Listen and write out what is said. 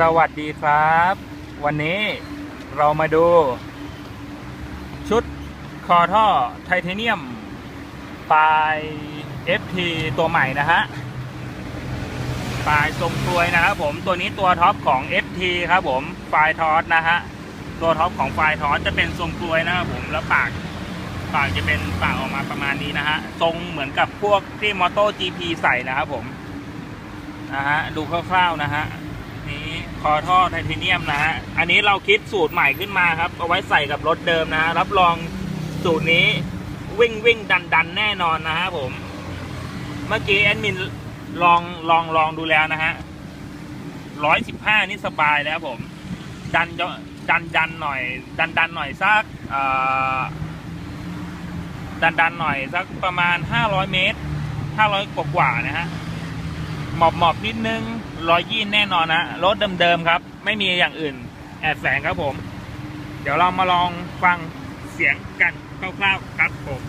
สวัสดีครับ วันนี้เรามาดู ชุดคอท่อไทเทเนียมปลาย FT ตัวใหม่นะฮะปลายทรงกลวยนะครับผมตัวนี้ตัวท็อปของ FT ครับผมไฟทอสนะฮะตัวท็อปของไฟทอสจะเป็นทรงกลวยนะครับผมแล้วปากปากจะเป็นปากออกมาประมาณนี้นะฮะทรงเหมือนกับพวกที่มอโต้ GP ใส่นะครับผมนะฮะดูคร่าวๆนะฮะ คอท่อไทเทเนียมนะฮะ อันนี้เราคิดสูตรใหม่ขึ้นมาครับ เอาไว้ใส่กับรถเดิมนะ รับรองสูตรนี้วิ่งวิ่งดันดันแน่นอนนะฮะผม เมื่อกี้แอดมินลองลองลองดูแล้วนะฮะร้อยสิบห้านี่สบายแล้วผม ดันดันดันหน่อย ดันดันหน่อยสักดันดันหน่อยสักประมาณห้าร้อยเมตรห้าร้อยกว่าๆนะฮะ หมอบหมอบนิดนึง รอยยี่นแน่นอนนะ รถเดิมๆครับ ไม่มีอย่างอื่น แอบแฝงครับผม เดี๋ยวเรามาลองฟังเสียงกันคร่าวๆครับผม